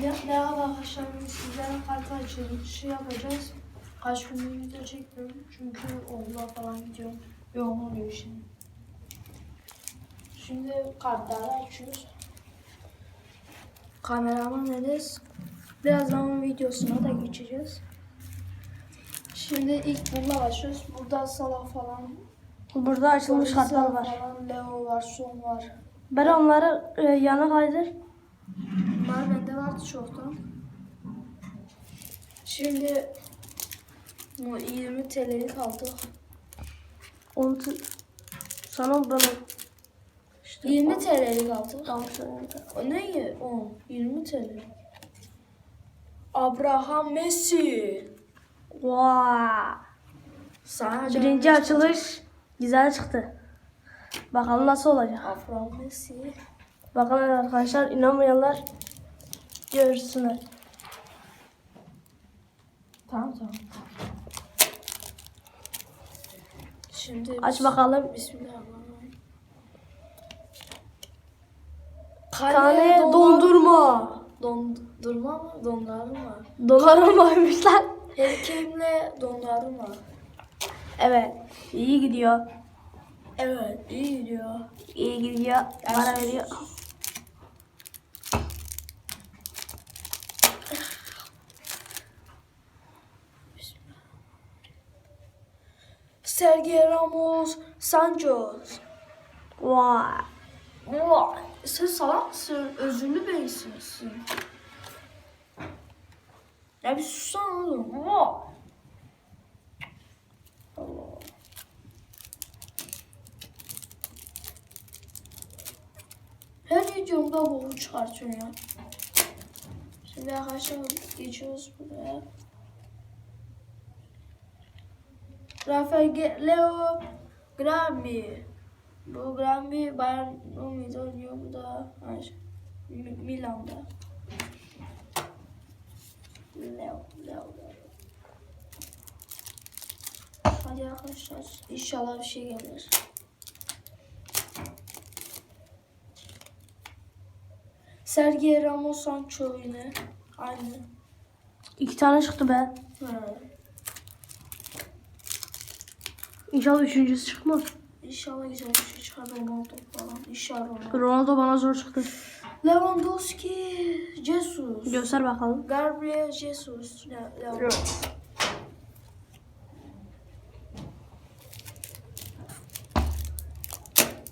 Ne, ne arkadaşlar sizlere kartı açılışı yapacağız. Kaç gündür video çekmiyorum çünkü okula falan gidiyorum. Yoğun oluyor şimdi. Şimdi kartları açıyoruz. Kameraman Enes. Birazdan videosuna da geçeceğiz. Şimdi ilk bununla başlıyoruz. Burada Salah falan. Burada açılmış kartlar var. Falan, Leo var, Son var. Ben onları e, yana kaydır. Bende vardı çoktan. Şimdi bu 20 TL'lik aldık. Onu t- sana ben işte 20 TL'lik aldık. Tamam söyle. O ne ya? 10. 20 TL. Abraham Messi. Vay. Sana Birinci açılış güzel çıktı. Bakalım nasıl olacak. Abraham Messi. Bakalım arkadaşlar inanmayanlar görsünler. Tamam tamam. Şimdi Aç bakalım. Bismillahirrahmanirrahim. Kane dondurma. Dondurma mı? Dondurma. Dondurmaymış lan. Kane'le dondurma. Evet. iyi gidiyor. Evet iyi gidiyor. İyi gidiyor. Para veriyor. Sergio Ramos Sanchez. Vay. Vay, sen salaksın, özürlü bir insansın. Ya bir sussana oğlum. Vay. Allah. Her videomda boku çıkartıyor ya. Şimdi arkadaşlar geçiyoruz buraya. Rafael Grammy. Bu Grammy Bayern Münih'de oynuyor. Bu da hayır, Mi- Milan'da. Leo, Leo, Leo. Hadi arkadaşlar inşallah bir şey gelir. Sergio Ramos Sancho yine aynı. İki tane çıktı be. Ha. İnşallah üçüncüsü çıkmaz. İnşallah güzel bir şey çıkar Ronaldo falan. İnşallah Ronaldo. Ronaldo bana zor çıktı. Lewandowski, Jesus. Göster bakalım. Gabriel Jesus. Le- Lewandowski.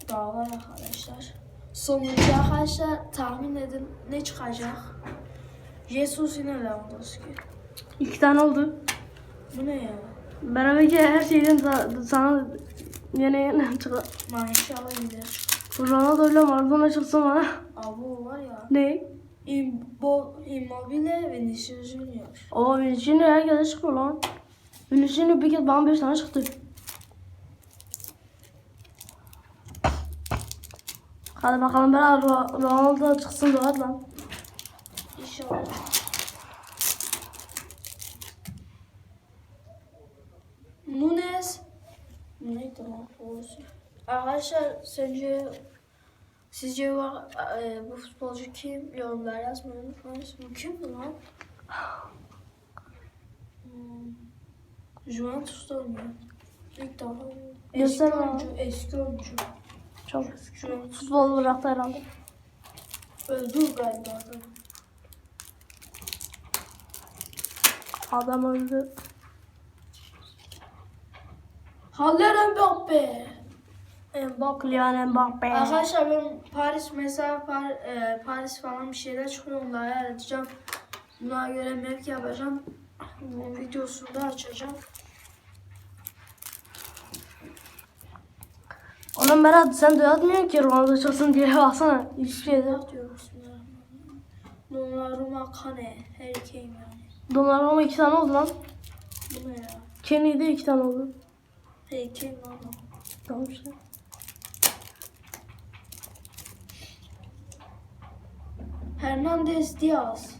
Daha var arkadaşlar. Sonuncu arkadaşlar tahmin edin ne çıkacak? Jesus yine Lewandowski. İki tane oldu. Bu ne ya? Beraberce her şeyden da, sana yine yine çıkar. Lan inşallah gider. Ronaldo ile Maradona çıksa bana. Abi o var ya. Ne? Imbo, Immobile Vinicius Junior. O Vinicius'un herkese çıkıyor lan. Vinicius'un bir kez bana beş tane çıktı. Hadi bakalım Ro- Ronaldo çıksın rahat lan. İnşallah. Lan? Doğrusu. Arkadaşlar sence sizce var, e, bu futbolcu kim? Yorumlar yazmayı unutmayın. Bu kimdi lan? Hmm. Juventus'ta oynuyor. İlk defa. Eski Göster bana. oyuncu, eski oyuncu. Çok Juventus futbol bıraktı herhalde. öldü galiba adam. Adam öldü. Haller Mbappe. Mbappe. Kylian Mbappe. Arkadaşlar ben Paris mesela Par- e, Paris falan bir şeyler çıkıyor onları ayarlayacağım. Buna göre map yapacağım. Bunun videosunu da açacağım. Oğlum Berat sen duyatmıyorsun ki Ronaldo çıksın diye baksana. Hiçbir şey de. Donnarumma Kane. Harry Kane yani. Donnarumma iki tane oldu lan. Bu ne ya? Kenny'de iki tane oldu. Harry Kane lan o. Tamam işte. Hernandez Diaz.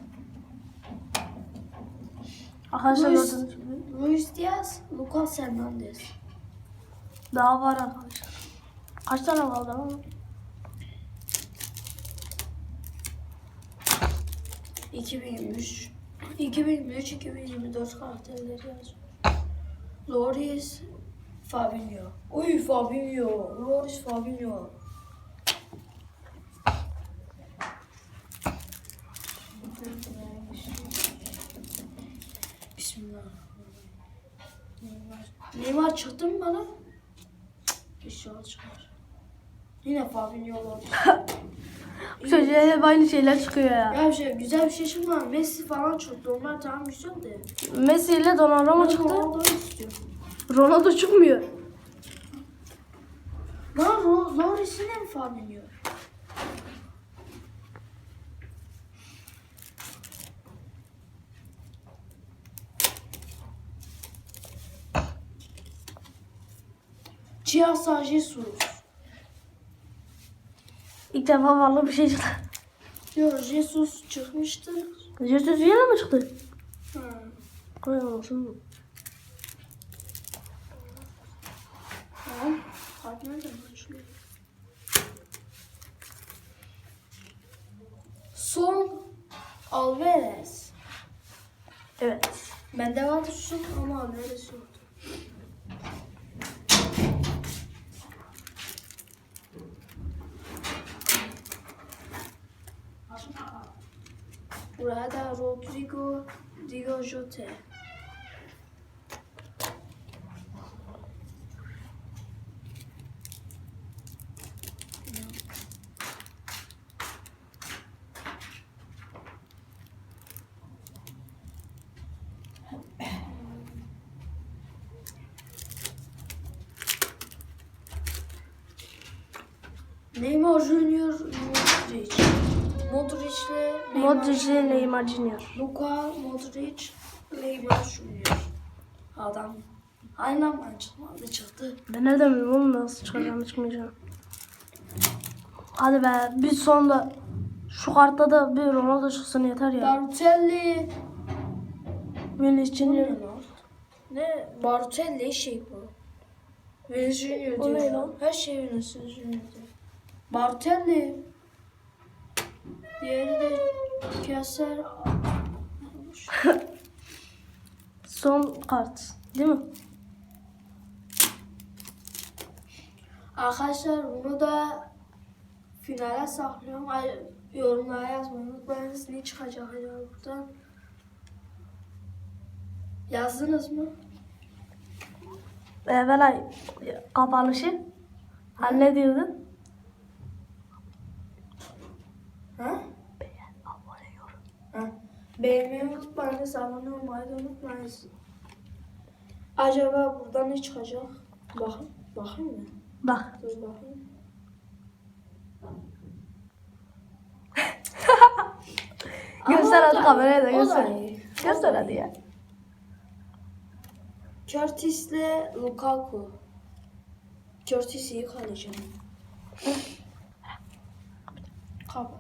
Arkadaşlar Luis, gördüğünüz gibi. Luis Diaz. Lucas Hernandez. Daha var arkadaşlar. Kaç tane kaldı ama? 2023 2023-2024 karakterleri yazıyor. Loris Fabinho. Uy Fabinho. Loris Fabinho. Bismillah. Neymar. Çıktı mı bana? İnşallah çıkar. Yine Fabinho Loris. Bu çocuğa hep aynı şeyler çıkıyor ya. Ya bir şey, güzel bir şey çıkmadı. Messi falan çıktı. Onlar tamam güzel de. Messi ile Donnarumma çıktı. Ronaldo'yu istiyorum. Ronaldo çıkmıyor. Lan Ro- Loris'ine mi Fabinho? Chiesa Jesus. İlk defa vallahi bir şey çıktı. Yok Jesus çıkmıştı. Jesus yine mi çıktı? Ha. Koy olsun. Tamam. Kart nereden? Son Alvarez. Evet. Bende vardı son ama Alvarez yoktu. Buraya da Rodrigo Diego Jota. Neymar Junior Modric. Modric'le Neymar. Modric ile Neymar Junior. Luka Modric, Neymar Junior. Adam. Aynen ben çıkmadı çıktı. Ben nereden bileyim oğlum nasıl çıkacağını çıkmayacağını. Hadi be bir sonda şu kartta da bir Ronaldo çıksın yeter ya. Barutelli. Vinicius Junior. Ne? Barutelli şey bu. Vinicius Junior O ne diyor. lan? Her şey Vinicius Junior diyor. Barutelli. Diğeri de Keser. Son kart. Değil mi? Arkadaşlar bunu da finale saklıyorum. Yorumlara yazmayı unutmayınız. Ne çıkacak acaba buradan? Yazdınız mı? Evvel ay kapanışı. Hani ne diyordun? Beğenmeyi unutmayınız. Abone olmayı da unutmayınız. Acaba buradan ne çıkacak? Bakın. Bakayım mı? Bak. Dur bakayım. Göster hadi kameraya da göster. Göster hadi ya. Curtis'le Lukaku. Curtis iyi kaleci. Kapat.